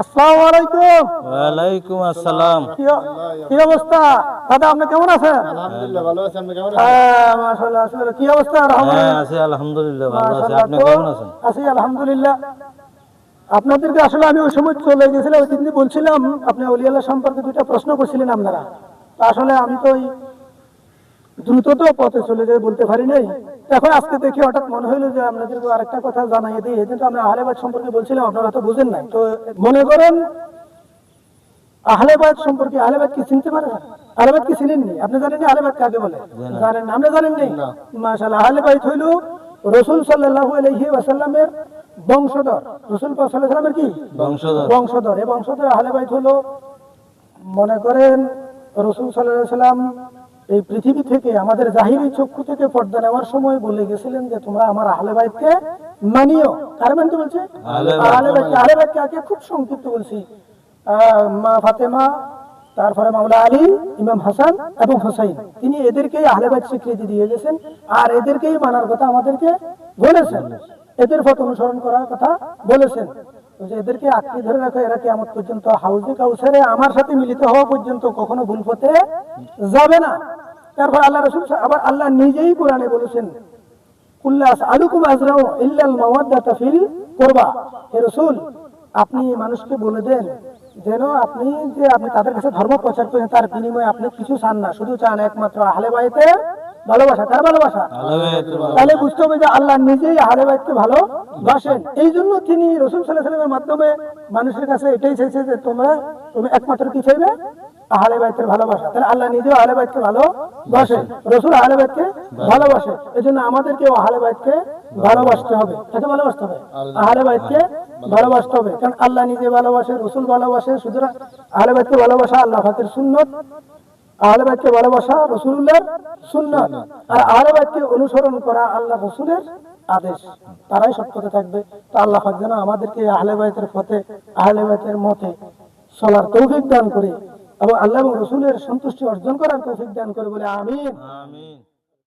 আসসালামু আলাইকুম। ওয়ালাইকুম আসসালাম। কি অবস্থা? দাদা আপনি কেমন আছেন? আলহামদুলিল্লাহ ভালো আছি আপনি কেমন হ্যাঁ, মাশাআল্লাহ আসলে কি অবস্থা? রহমান? হ্যাঁ আছি আলহামদুলিল্লাহ ভালো আছি। আপনি কেমন আছেন? আছি আলহামদুলিল্লাহ। আপনাদেরকে আসলে আমি ওই সময় চলে গেছিলাম ওই দিন বলছিলাম আপনি অলিয়াল্লাহ সম্পর্কে দুইটা প্রশ্ন করছিলেন আপনারা। আসলে আমি তো ওই দ্রুত তো পথে চলে যাই বলতে পারি নাই। এখন আজকে দেখি হঠাৎ মনে হইল যে আপনাদেরকে আরেকটা কথা জানাই দিই। কিন্তু আমরা আহলেবাদ সম্পর্কে বলছিলাম আপনারা তো বুঝেন নাই। তো মনে করেন আহলেবাদ সম্পর্কে আহলেবাদ কি চিনতে পারেন আহলেবাদ কি চিনেননি আপনি জানেন আহলেবাদ কাকে বলে? জানেন? আপনি জানেন নি? মাশাআল্লাহ আহলেবাদ হইল রাসূল সাল্লাল্লাহু আলাইহি ওয়াসাল্লামের বংশধর। রাসূল ওয়াসাল্লামের কি? বংশধর। বংশধর। এই বংশধর আহলেবাদ হলো মনে করেন রসুল সাল্লাহ সাল্লাম এই পৃথিবী থেকে আমাদের জাহিরি চক্ষু থেকে পর্দা নেওয়ার সময় বলে গেছিলেন যে তোমরা আমার আহলে বাইতকে মানিও। কার মানতে বলছে? আহলে আহলে আহলে বাইতকে আগে খুব সংক্ষিপ্ত বলছি। মা ফাতেমা তারপরে মাওলা আলী ইমাম হাসান এবং হোসাইন। তিনি এদেরকেই আহলে বাইত স্বীকৃতি দিয়ে গেছেন আর এদেরকেই মানার কথা আমাদেরকে বলেছেন। এদের পথ অনুসরণ করার কথা বলেছেন। যে এদেরকে আঁকড়ে ধরে রাখো এরা কেমন পর্যন্ত হাউজে কাউসারে আমার সাথে মিলিত হওয়া পর্যন্ত কখনো ভুল পথে যাবে না। তারপর আল্লাহ রসুল আবার আল্লাহ নিজেই কোরআনে বলেছেন কুল্লাস আলুকুম আজরাও ইল্লাল মাওয়াদ্দাতা ফিল কুরবা। হে রাসূল আপনি মানুষকে বলে দেন যেন আপনি যে আপনি তাদের কাছে ধর্ম প্রচার করেন তার বিনিময়ে আপনি কিছু চান না শুধু চান একমাত্র আহলে ভালোবাসা। কার ভালোবাসা? তাহলে বুঝতে হবে যে আল্লাহ নিজেই আহলে বাইতকে ভালোবাসেন। এই জন্য তিনি রসুল সাল্লাহ সাল্লামের মাধ্যমে মানুষের কাছে এটাই চাইছে যে তোমরা তুমি একমাত্র কি চাইবে? আহলে বাইতের ভালোবাসা। তাহলে আল্লাহ নিজেও আহলে বাইতকে ভালোবাসে রসুল আহলে বাইতকে ভালোবাসে। এই জন্য আমাদেরকেও আহলে বাইতকে ভালোবাসতে হবে। তাকে ভালোবাসতে হবে? আহলে বাইতকে ভালোবাসতে হবে। কারণ আল্লাহ নিজে ভালোবাসে রসুল ভালোবাসে। সুতরাং আহলে বাইতকে ভালোবাসা আল্লাহ ফাতের সুন্নত। আহলে বাইতকে ভালোবাসা রসুল্লাহর সুন্নাত। আর আহলে বাইতকে অনুসরণ করা আল্লাহ রসুলের আদেশ। তারাই সত্যতে থাকবে। তো আল্লাহ যেন আমাদেরকে আহলে বাইতের পথে আহলে বাইতের মতে চলার তৌফিক দান করে এবং আল্লাহ রসুলের সন্তুষ্টি অর্জন করার তৌফিক দান করে বলে আমিন। আমিন।